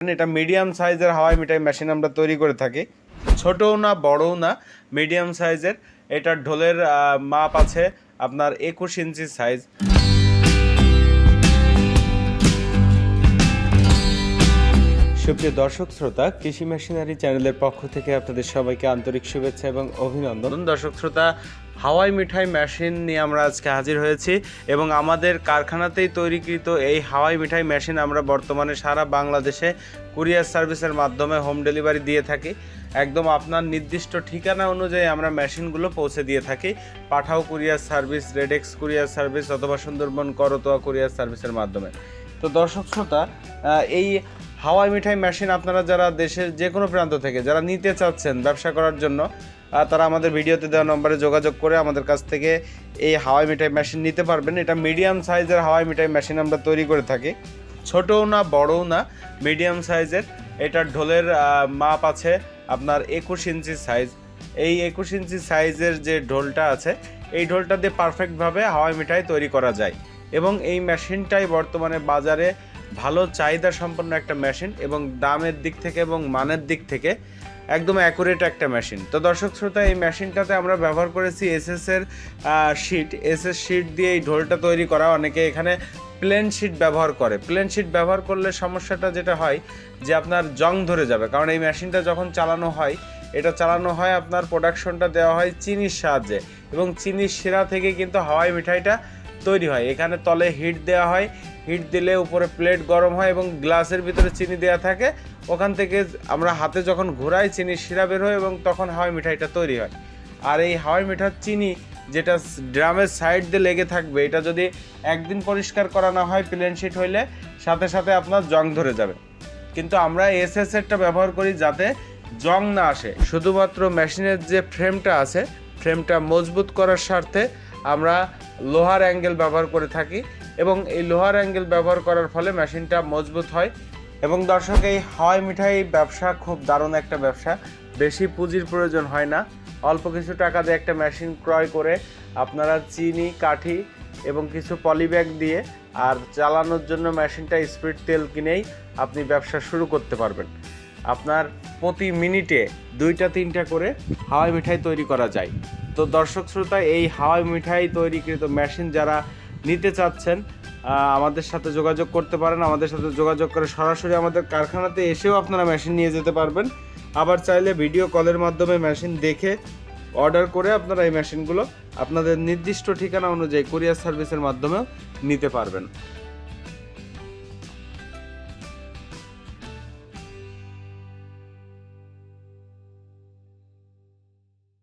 এটা মিডিয়াম সাইজের হাওয়াই মিঠাই মেশিন আমরা তৈরি করে থাকি। ছোটও না, বড়ও না মিডিয়াম সাইজের এটা ঢোলের মাপ আছে আপনার একুশ ইঞ্চি সাইজ সুপ্রিয় দর্শক, শ্রোতা, কৃষি মেশিনারি চ্যানেলের পক্ষ থেকে আপনাদের সবাইকে আন্তরিক শুভেচ্ছা এবং অভিনন্দন। দর্শক, শ্রোতা, হাওয়াই মিঠাই মেশিন নিয়ে আমরা আজকে হাজির হয়েছি এবং আমাদের কারখানাতেই তৈরিকৃত এই হাওয়াই মিঠাই মেশিন আমরা বর্তমানে সারা বাংলাদেশে কুরিয়ার সার্ভিসের মাধ্যমে হোম ডেলিভারি দিয়ে থাকি। একদম আপনার নির্দিষ্ট ঠিকানা অনুযায়ী আমরা মেশিনগুলো পৌঁছে দিয়ে থাকি। Pathao courier service, RedX courier service অথবা সুন্দরবন করতোয়া কুরিয়ার সার্ভিসের মাধ্যমে। তো দর্শক, শ্রোতা এই হাওয়াই মিঠাই মেশিন আপনারা যারা দেশের যে কোনো প্রান্ত থেকে যারা নিতে চাচ্ছেন ব্যবসা করার জন্য তারা আমাদের ভিডিওতে দেওয়া নম্বরে যোগাযোগ করে আমাদের কাছ থেকে এই হাওয়াই মিঠাই মেশিন নিতে পারবেন। এটা মিডিয়াম সাইজের হাওয়াই মিঠাই মেশিন আমরা তৈরি করে থাকি। ছোটও না, বড়ও না, মিডিয়াম সাইজের। এটার ঢোলের মাপ আছে আপনার একুশ ইঞ্চি সাইজ। এই একুশ ইঞ্চি সাইজের যে ঢোলটা আছে, এই ঢোলটা দিয়ে পারফেক্টভাবে হাওয়াই মিঠাই তৈরি করা যায়। এবং এই মেশিনটাই বর্তমানে বাজারে ভালো চাহিদা সম্পন্ন একটা মেশিন এবং দামের দিক থেকে এবং মানের দিক থেকে একদম অ্যাকুরেট একটা মেশিন। তো দর্শক শ্রোতা, এই মেশিনটাতে আমরা ব্যবহার করেছি এসএস এর শিট এসএস শিট দিয়ে এই ঢোলটা তৈরি করা। অনেকে এখানে প্লেন শিট ব্যবহার করে। প্লেন শিট ব্যবহার করলে সমস্যাটা যেটা হয় যে আপনার জং ধরে যাবে। কারণ এই মেশিনটা যখন চালানো হয়, এটা চালানো হয় আপনার প্রোডাকশনটা দেওয়া হয় চিনির সাহায্যে। এবং চিনির শিরা থেকে কিন্তু হাওয়াই মিঠাইটা তৈরি হয়। এখানে তলে হিট দেওয়া হয়। হিট দিলে উপরে প্লেট গরম হয় এবং গ্লাসের ভিতরে চিনি দেওয়া থাকে। ওখান থেকে আমরা হাতে যখন ঘোরাই, চিনির শিরা বের হয় এবং তখন হাওয়াই মিঠাইটা তৈরি হয়। আর এই হাওয়াই মিঠার চিনি যেটা ড্রামের সাইড দিয়ে লেগে থাকবে, এটা যদি একদিন পরিষ্কার করা না হয় প্লেন শিট হইলে সাথে সাথে আপনার জং ধরে যাবে। কিন্তু আমরা এসএস এরটা ব্যবহার করি যাতে জং না আসে। শুধুমাত্র মেশিনের যে ফ্রেমটা আছে ফ্রেমটা মজবুত করার স্বার্থে আমরা লোহার অ্যাঙ্গেল ব্যবহার করে থাকি এবং এই লোহার অ্যাঙ্গেল ব্যবহার করার ফলে মেশিনটা মজবুত হয়। এবং দর্শক, এই হাওয়াই মিঠাই ব্যবসা খুব দারুণ একটা ব্যবসা। বেশি পুঁজির প্রয়োজন হয় না। অল্প কিছু টাকা দিয়ে একটা মেশিন ক্রয় করে আপনারা চিনি, কাঠি এবং কিছু পলিব্যাগ দিয়ে আর চালানোর জন্য মেশিনটা স্পিড তেল কিনেই আপনি ব্যবসা শুরু করতে পারবেন। আপনার প্রতি মিনিটে দুইটা, তিনটা করে হাওয়াই মিঠাই তৈরি করা যায়। তো দর্শক শ্রোতা, এই হাওয়াই মিঠাই তৈরিকৃত মেশিন যারা নিতে চাচ্ছেন আমাদের সাথে যোগাযোগ করতে পারেন। আমাদের সাথে যোগাযোগ করে সরাসরি আমাদের কারখানাতে এসেও আপনারা মেশিন নিয়ে যেতে পারবেন। আবার চাইলে ভিডিও কলের মাধ্যমে মেশিন দেখে অর্ডার করে আপনারা এই মেশিনগুলো আপনাদের নির্দিষ্ট ঠিকানা অনুযায়ী কুরিয়ার সার্ভিসের মাধ্যমেও নিতে পারবেন।